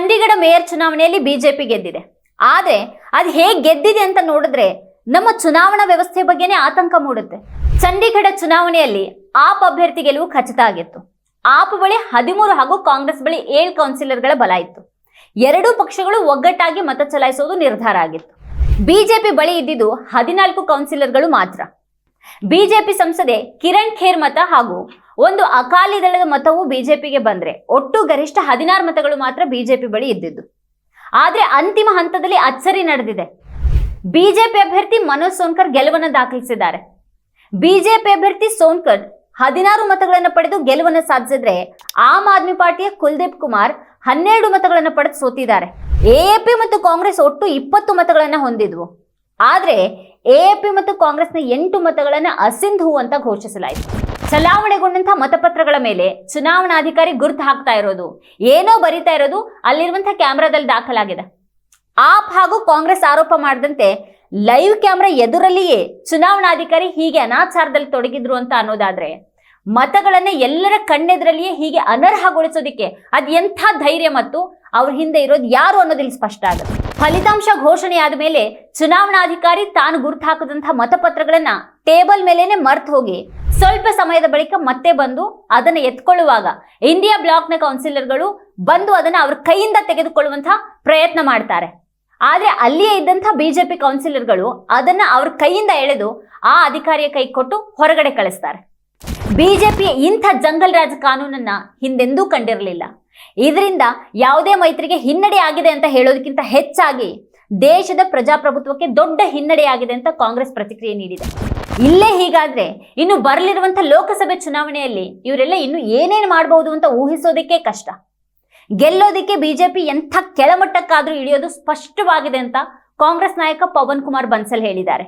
Chandigarh mayor ಚುನಾವಣೆಯಲ್ಲಿ BJP ಗೆದ್ದಿದೆ. ಆದ್ರೆ ಅದು ಹೇಗೆ ಗೆದ್ದಿದೆ ಅಂತ ನೋಡಿದ್ರೆ ನಮ್ಮ ಚುನಾವಣಾ ವ್ಯವಸ್ಥೆ ಬಗ್ಗೆನೇ ಆತಂಕ ಮೂಡುತ್ತೆ. ಚಂಡೀಗಢ ಚುನಾವಣೆಯಲ್ಲಿ ಆಪ್ ಅಭ್ಯರ್ಥಿ ಗೆಲುವು ಖಚಿತ ಆಗಿತ್ತು. ಆಪ್ ಬಳಿ ಹದಿಮೂರು ಹಾಗೂ ಕಾಂಗ್ರೆಸ್ ಬಳಿ ಏಳು ಕೌನ್ಸಿಲರ್ಗಳ ಬಲ ಇತ್ತು. ಎರಡೂ ಪಕ್ಷಗಳು ಒಗ್ಗಟ್ಟಾಗಿ ಮತ ಚಲಾಯಿಸುವುದು ನಿರ್ಧಾರ ಆಗಿತ್ತು. ಬಿಜೆಪಿ ಬಳಿ ಇದ್ದಿದ್ದು ಹದಿನಾಲ್ಕು ಕೌನ್ಸಿಲರ್ಗಳು ಮಾತ್ರ. ಬಿಜೆಪಿ ಸಂಸದೆ ಕಿರಣ್ ಖೇರ್ ಮತ ಹಾಗೂ ಒಂದು ಅಕಾಲಿ ದಳದ ಮತವು ಬಿಜೆಪಿಗೆ ಬಂದ್ರೆ ಒಟ್ಟು ಗರಿಷ್ಠ ಹದಿನಾರು ಮತಗಳು ಮಾತ್ರ ಬಿಜೆಪಿ ಬಳಿ ಇದ್ದಿದ್ದು. ಆದ್ರೆ ಅಂತಿಮ ಹಂತದಲ್ಲಿ ಅಚ್ಚರಿ ನಡೆದಿದೆ. ಬಿಜೆಪಿ ಅಭ್ಯರ್ಥಿ ಮನೋಜ್ ಸೋನ್ಕರ್ ಗೆಲುವನ್ನು ದಾಖಲಿಸಿದ್ದಾರೆ. ಬಿಜೆಪಿ ಅಭ್ಯರ್ಥಿ ಸೋನ್ಕರ್ ಹದಿನಾರು ಮತಗಳನ್ನು ಪಡೆದು ಗೆಲುವನ್ನು ಸಾಧಿಸಿದ್ರೆ ಆಮ್ ಆದ್ಮಿ ಪಾರ್ಟಿಯ ಕುಲ್ದೀಪ್ ಕುಮಾರ್ ಹನ್ನೆರಡು ಮತಗಳನ್ನು ಪಡೆದು ಸೋತಿದ್ದಾರೆ. ಎಎಪಿ ಮತ್ತು ಕಾಂಗ್ರೆಸ್ ಒಟ್ಟು ಇಪ್ಪತ್ತು ಮತಗಳನ್ನು ಹೊಂದಿದ್ವು. ಆದ್ರೆ ಪಿ ಮತ್ತು ಕಾಂಗ್ರೆಸ್ನ ಎಂಟು ಮತಗಳನ್ನು ಅಸಿಂಧು ಅಂತ ಘೋಷಿಸಲಾಯಿತು. ಚಲಾವಣೆಗೊಂಡಂತಹ ಮತಪತ್ರಗಳ ಮೇಲೆ ಚುನಾವಣಾಧಿಕಾರಿ ಗುರುತು ಹಾಕ್ತಾ ಇರೋದು, ಏನೋ ಬರಿತಾ ಇರೋದು ಅಲ್ಲಿರುವಂತಹ ಕ್ಯಾಮ್ರಾದಲ್ಲಿ ದಾಖಲಾಗಿದೆ. ಆಪ್ ಹಾಗೂ ಕಾಂಗ್ರೆಸ್ ಆರೋಪ ಮಾಡದಂತೆ ಲೈವ್ ಕ್ಯಾಮ್ರಾ ಎದುರಲ್ಲಿಯೇ ಚುನಾವಣಾಧಿಕಾರಿ ಹೀಗೆ ಅನಾಚಾರದಲ್ಲಿ ತೊಡಗಿದ್ರು ಅಂತ ಅನ್ನೋದಾದ್ರೆ ಮತಗಳನ್ನ ಎಲ್ಲರ ಕಣ್ಣೆದರಲ್ಲಿಯೇ ಹೀಗೆ ಅನರ್ಹಗೊಳಿಸೋದಿಕ್ಕೆ ಅದ್ ಎಂಥ ಧೈರ್ಯ ಮತ್ತು ಅವ್ರ ಹಿಂದೆ ಇರೋದು ಯಾರು ಅನ್ನೋದಿಲ್ಲಿ ಸ್ಪಷ್ಟ ಆಗುತ್ತೆ. ಫಲಿತಾಂಶ ಘೋಷಣೆಯಾದ ಮೇಲೆ ಚುನಾವಣಾಧಿಕಾರಿ ತಾನು ಗುರುತು ಹಾಕದಂತಹ ಮತಪತ್ರಗಳನ್ನ ಟೇಬಲ್ ಮೇಲೇನೆ ಮರ್ತು ಹೋಗಿ ಸ್ವಲ್ಪ ಸಮಯದ ಬಳಿಕ ಮತ್ತೆ ಬಂದು ಅದನ್ನ ಎತ್ಕೊಳ್ಳುವಾಗ ಇಂಡಿಯಾ ಬ್ಲಾಕ್ನ ಕೌನ್ಸಿಲರ್ಗಳು ಬಂದು ಅದನ್ನ ಅವ್ರ ಕೈಯಿಂದ ತೆಗೆದುಕೊಳ್ಳುವಂತಹ ಪ್ರಯತ್ನ ಮಾಡ್ತಾರೆ. ಆದ್ರೆ ಅಲ್ಲಿಯೇ ಇದ್ದಂತಹ ಬಿಜೆಪಿ ಕೌನ್ಸಿಲರ್ಗಳು ಅದನ್ನ ಅವ್ರ ಕೈಯಿಂದ ಎಳೆದು ಆ ಅಧಿಕಾರಿಯ ಕೈ ಕೊಟ್ಟು ಹೊರಗಡೆ ಕಳಿಸ್ತಾರೆ. ಬಿಜೆಪಿಯ ಇಂಥ ಜಂಗಲ್ ರಾಜ್ ಕಾನೂನನ್ನ ಹಿಂದೆಂದೂ ಕಂಡಿರಲಿಲ್ಲ. ಇದರಿಂದ ಯಾವುದೇ ಮೈತ್ರಿಗೆ ಹಿನ್ನಡೆ ಆಗಿದೆ ಅಂತ ಹೇಳೋದಕ್ಕಿಂತ ಹೆಚ್ಚಾಗಿ ದೇಶದ ಪ್ರಜಾಪ್ರಭುತ್ವಕ್ಕೆ ದೊಡ್ಡ ಹಿನ್ನಡೆಯಾಗಿದೆ ಅಂತ ಕಾಂಗ್ರೆಸ್ ಪ್ರತಿಕ್ರಿಯೆ ನೀಡಿದೆ. ಇಲ್ಲೇ ಹೀಗಾದ್ರೆ ಇನ್ನು ಬರಲಿರುವಂತ ಲೋಕಸಭೆ ಚುನಾವಣೆಯಲ್ಲಿ ಇವರೆಲ್ಲ ಇನ್ನು ಏನೇನು ಮಾಡಬಹುದು ಅಂತ ಊಹಿಸೋದಕ್ಕೆ ಕಷ್ಟ. ಗೆಲ್ಲೋದಿಕ್ಕೆ ಬಿಜೆಪಿ ಎಂಥ ಕೆಳಮಟ್ಟಕ್ಕಾದ್ರೂ ಇಳಿಯೋದು ಸ್ಪಷ್ಟವಾಗಿದೆ ಅಂತ ಕಾಂಗ್ರೆಸ್ ನಾಯಕ ಪವನ್ ಕುಮಾರ್ ಬನ್ಸಲ್ ಹೇಳಿದ್ದಾರೆ.